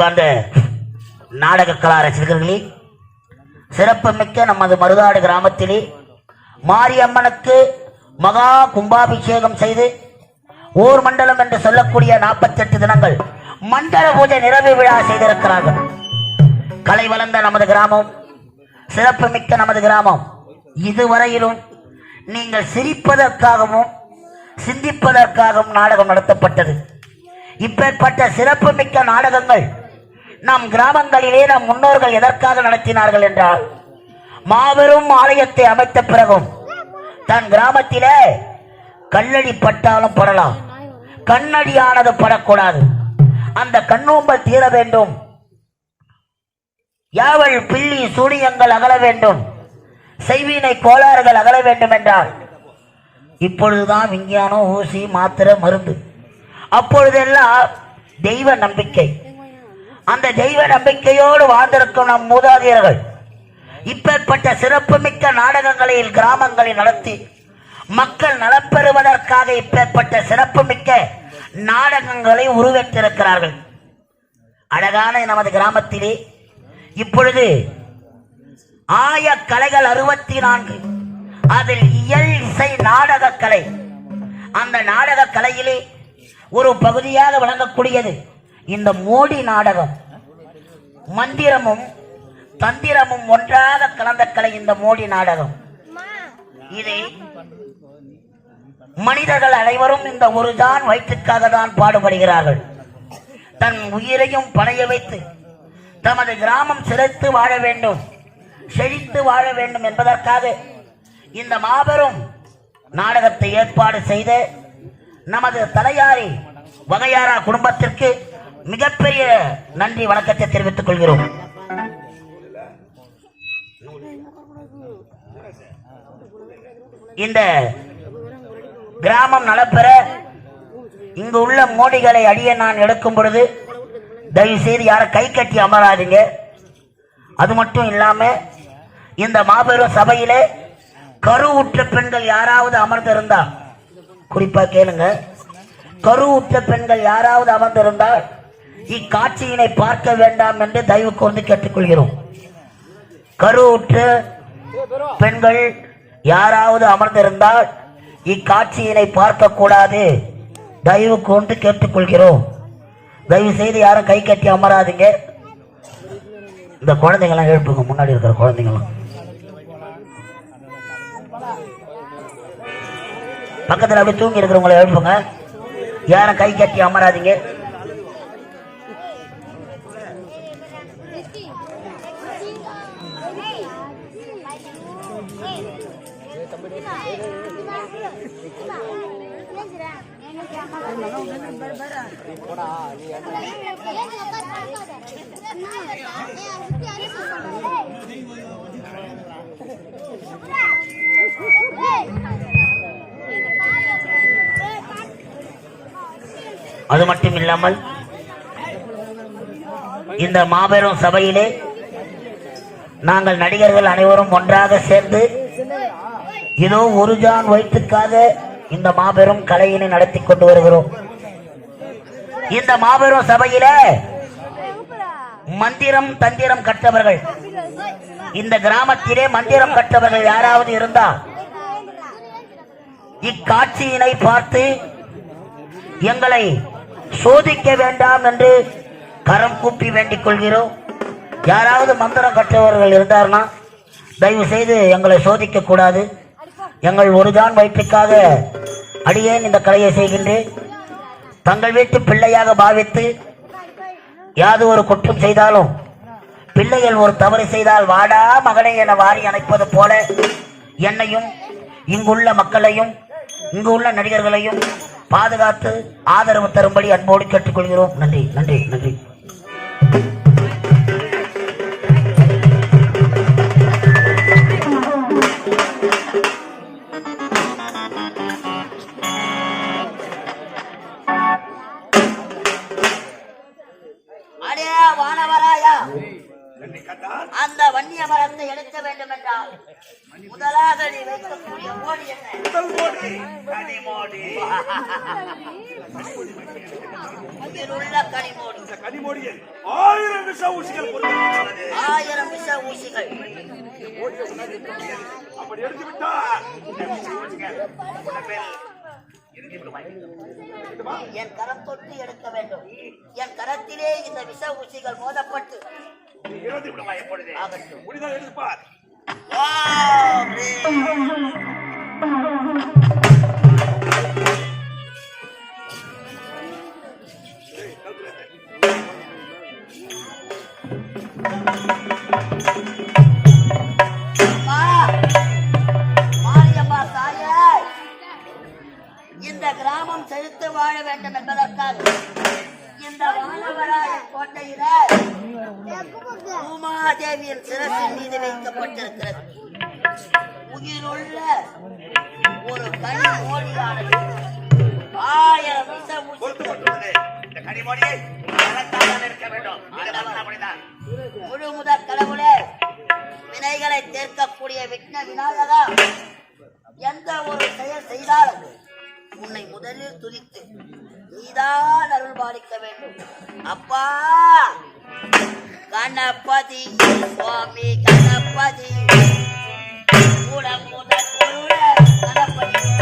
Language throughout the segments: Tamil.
அன்பார்ந்த நாடக கலா ரசிகர்களே சிறப்புமிக்க நமது மருதாடு கிராமத்திலே மாரியம்மனுக்கு மகா கும்பாபிஷேகம் செய்து ஊர் மண்டலம் என்று சொல்லக்கூடிய நாற்பத்தெட்டு தினங்கள் மண்டல பூஜை நிறைவு விழா செய்திருக்கிறார்கள். கலை வளர்ந்த நமது கிராமம் சிறப்புமிக்க நமது கிராமம். இதுவரையிலும் நீங்கள் சிரிப்பதற்காகவும் சிந்திப்பதற்காகவும் நாடகம் நடத்தப்பட்டது. இப்பேற்பட்ட சிறப்புமிக்க நாடகங்கள் நம் கிராமங்களிலே நம் முன்னோர்கள் எதற்காக நடத்தினார்கள் என்றால் மாபெரும் ஆலயத்தை அமைத்த பிறகும் தன் கிராமத்திலே கல்லடி பட்டாலும் படலாம். கண்ணடியானது படக்கூடாது. அந்த கண்ணூம்பல் தீர வேண்டும். யாவல் பில்லி சூனியங்கள் அகல வேண்டும். செய்வினை கோளாறுகள் அகல வேண்டும் என்றால் இப்பொழுதுதான் விஞ்ஞானம் ஊசி மாத்திரை மருந்து. அப்பொழுதெல்லாம் தெய்வ நம்பிக்கை. அந்த தெய்வ நம்பிக்கையோடு வாழ்ந்திருக்கும் நம் மூதாதையர்கள். இப்பேற்பட்ட சிறப்புமிக்க நாடகங்களில் கிராமங்களில் நடத்தி மக்கள் நலப்பெறுவதற்காக இப்பேற்பட்ட சிறப்புமிக்க நாடகங்களை உருவெற்றிருக்கிறார்கள். அழகான நமது கிராமத்திலே இப்பொழுது ஆய கலைகள் அறுபத்தி நான்கு அதில் இயல் இசை நாடக கலை அந்த நாடக கலையிலே ஒரு பகுதியாக விளங்கக்கூடியது. இந்த மோடி நாடகம் மந்திரமும் தந்திரமும் ஒன்றாக கலந்த கலை இந்த மோடி நாடகம். இதை மனிதர்கள் அனைவரும் இந்த ஒரு தான் வயிற்றுக்காக தான் பாடுபடுகிறார்கள். தன் உயிரையும் பணைய வைத்து தமது கிராமம் சிறைத்து வாழ வேண்டும் செழித்து வாழ வேண்டும் என்பதற்காக இந்த மாபெரும் நாடகத்தை ஏற்பாடு செய்த நமது தலையாரி வகையாரா குடும்பத்திற்கு மிகப்பெரிய நன்றி வணக்கத்தை தெரிவித்துக் கொள்கிறோம். இந்த கிராமம் நலப்பெற இங்கு உள்ள மோடிகளை அடிய நான் எடுக்கும் பொழுது தயவு செய்து யாரை கை கட்டி அமராதிங்க. அது மட்டும் இல்லாம இந்த மாபெரும் சபையிலே கருவுற்ற பெண்கள் யாராவது அமர்ந்திருந்தா குறிப்பா கேளுங்க கருவுற்ற பெண்கள் யாராவது அமர்ந்திருந்தால் இக்காட்சியினை பார்க்க வேண்டாம் என்று தயவு கூர்ந்து கேட்டுக்கொள்கிறோம். கருவுற்ற பெண்கள் யாராவது அமர்ந்திருந்தால் இக்காட்சியினை பார்க்க கூடாது தயவு கொண்டு கேட்டுக்கொள்கிறோம். தயவு செய்து யாரும் கை கட்டி அமராதீங்க. இந்த குழந்தைங்களாம் எழுப்புங்க முன்னாடி இருக்கிற குழந்தைங்களாம் பக்கத்தில் அப்படியே தூங்கி இருக்கிறவங்களை எழுப்புங்க. யாரும் கை கட்டி அமராதீங்க. அது மட்டும் இல்லாமல் இந்த மாபெரும் சபையிலே நாங்கள் நடிகர்கள் அனைவரும் ஒன்றாக சேர்ந்து இதோ ஒரு ஜான் வயிற்றுக்காக இந்த மாபெரும் கலையினை நடத்தி கொண்டு வருகிறோம். இந்த மாபெரும் சபையில மந்திரம் தந்திரம் கற்றவர்கள். இந்த கிராமத்திலே மந்திரம் கற்றவர்கள் யாராவது இருந்தா? இக்காட்சியினை பார்த்து எங்களை சோதிக்க வேண்டாம் என்று கரம் கூப்பி வேண்டிக் கொள்கிறோம். யாராவது மந்திரம் கற்றவர்கள் இருந்தார்னா தயவு செய்து எங்களை சோதிக்க கூடாது. எங்கள் ஒரு தான் வயிற்றுக்காக அடியேன் இந்த கலையை செய்கின்றேன். தங்கள் வீட்டு பிள்ளையாக பாவித்து யாது ஒரு குற்றம் செய்தாலும் பிள்ளைகள் ஒரு தவறு செய்தால் வாடா மகனை என வாரி அணைப்பது போல என்னையும் இங்குள்ள மக்களையும் இங்கு உள்ள நடிகர்களையும் பாதுகாத்து ஆதரவு தரும்படி அன்போடு கேட்டுக்கொள்கிறோம். நன்றி நன்றி நன்றி. ஊசிகள். ஆயிரம் விஷ ஊசிகள். அப்படி எடுத்து விட்டா என் கரம் தொட்டு எடுக்க வேண்டும். என் கரத்திலே இந்த விஷ ஊசிகள் மோதப்பட்டு. நீ இறந்து விடுவா எப்பொழுது? முடிந்தால் செழித்து வாழ வேண்டும் என்பதற்காக இந்த வானவராய கோட்டையில பூமாதேவியின் சிரசின் மீது வைக்கப்பட்டிருக்கிறது. உயிருள்ள ஒரு கனி மோடியானது ஆயிரம் விஷ ஊசி பொருத்தப்பட்டுள்ளது இந்த கனிமொழியை கலத்தாதான் இருக்க வேண்டும். ஆண்டவன் அப்படிதான். முழு முதற் கடவுளே வினைகளை தீர்க்கக்கூடிய விக்ன விநாயகா எந்த ஒரு செயல் செய்தாலும் உன்னை முதலில் துதித்து நீதான் அருள் பாலிக்க வேண்டும். அப்பா! கணபதி சுவாமி கணபதி. கூட முதல் கணபதி.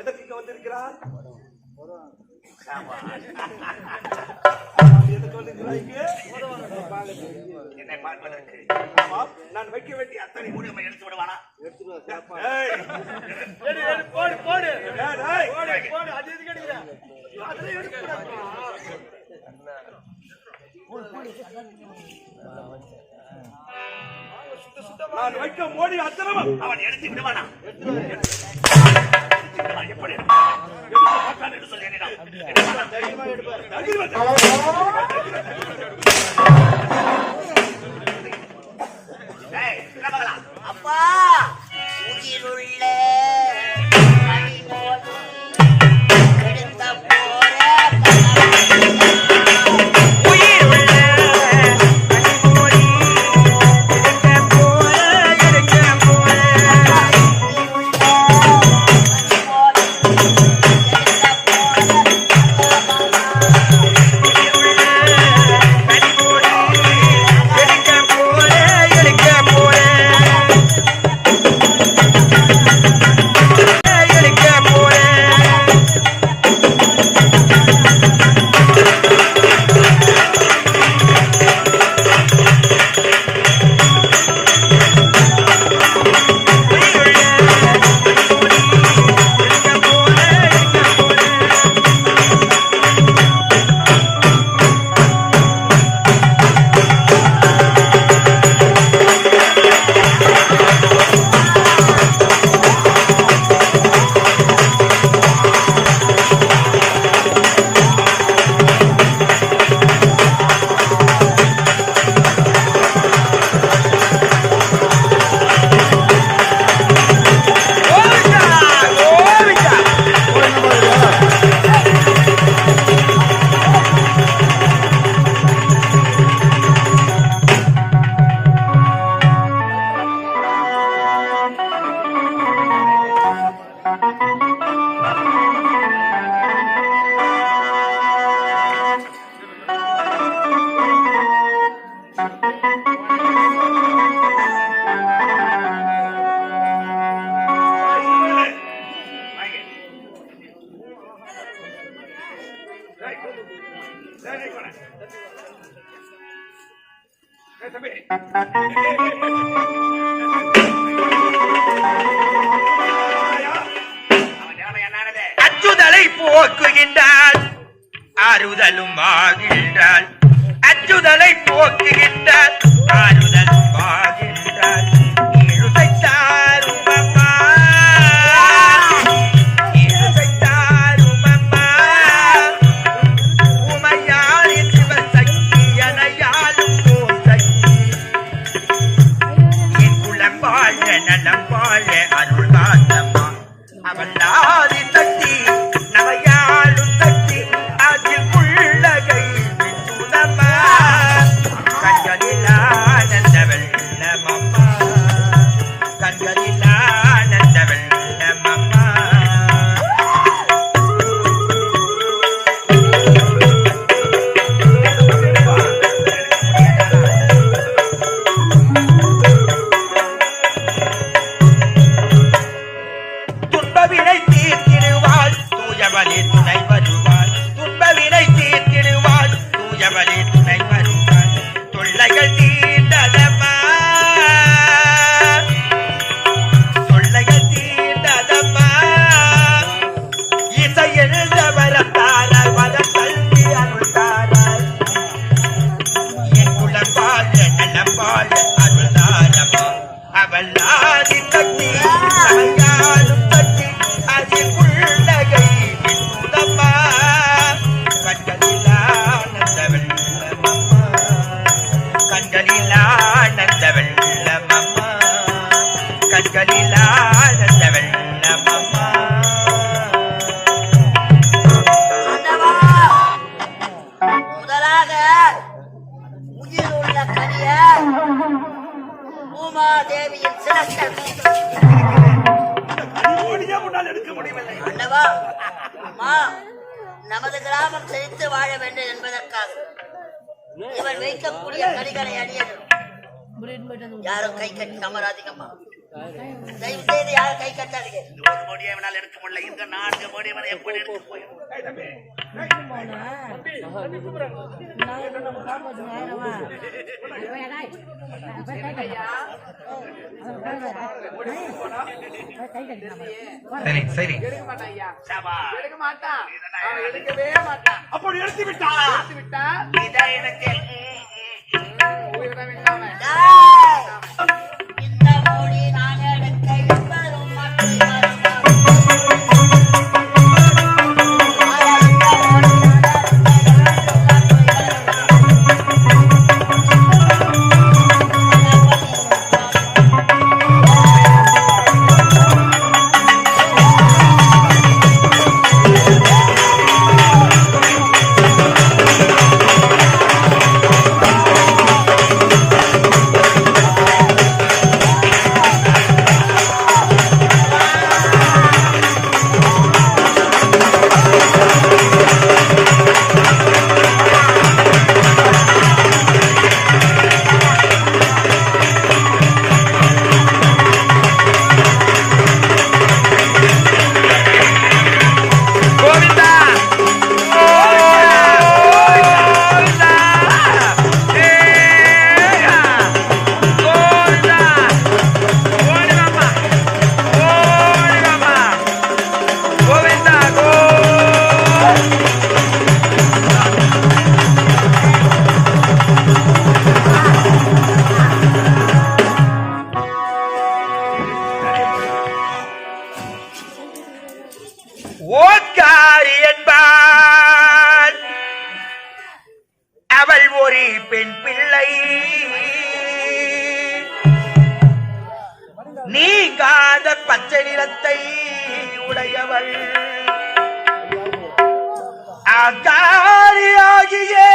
எதற்கு இங்க வந்திருக்கிறார் எதற்கு வந்திருக்கிறாய் இங்கே? என்னை பார்ப்பதற்கு நான் வைக்க வேண்டிய அத்தனை மூலியமை எடுத்து விடுவானா ஏய். ஏய், டேய். நான் வைக்க மோடி அத்தனமும். அவன் எடுத்து விடுவானா? எப்படி? எடுத்து சொல்லி அச்சுதலை போக்குகின்றாள் ஆறுதலும் ஆகின்றாள். அச்சுதலை போக்குகின்றாள் நலம் வாழ அருள் காத்த driver do சரி சரி. எடுக்கவே மாட்டான். அப்படி எடுத்து விட்டா? எடுத்து விட்டா? எனக்கு உடையவள். அகாரியாகியே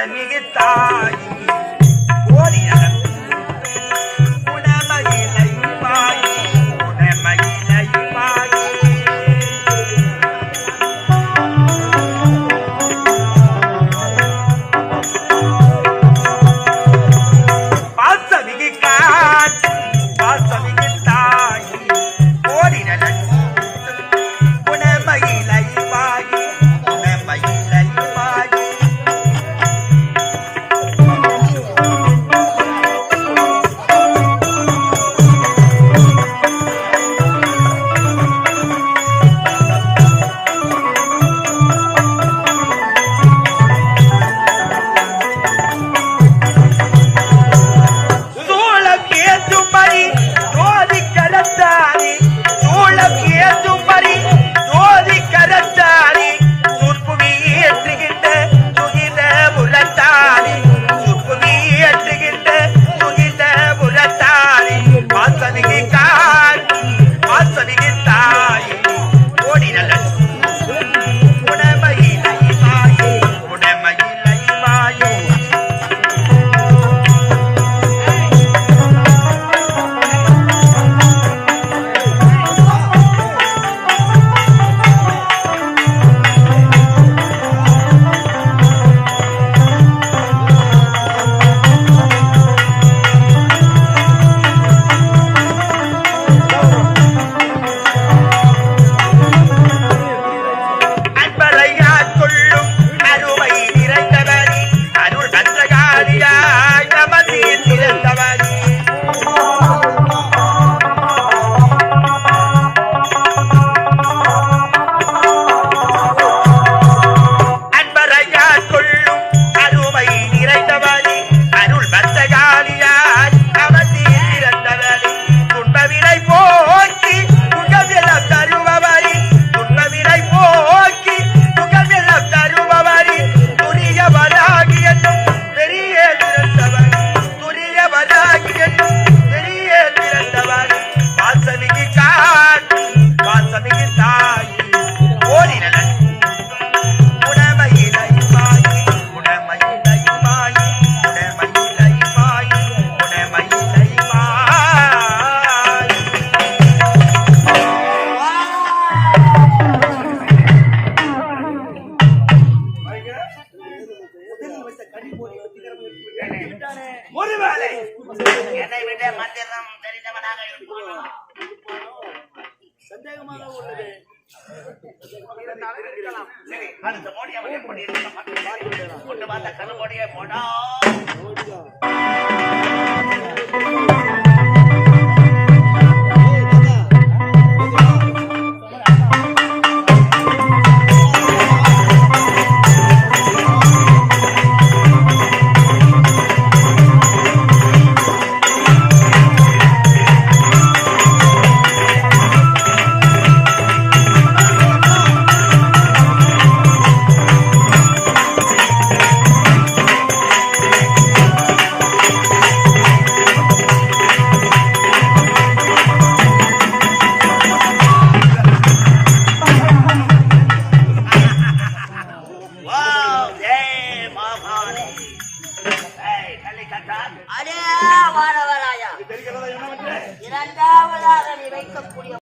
சகித்தாய்.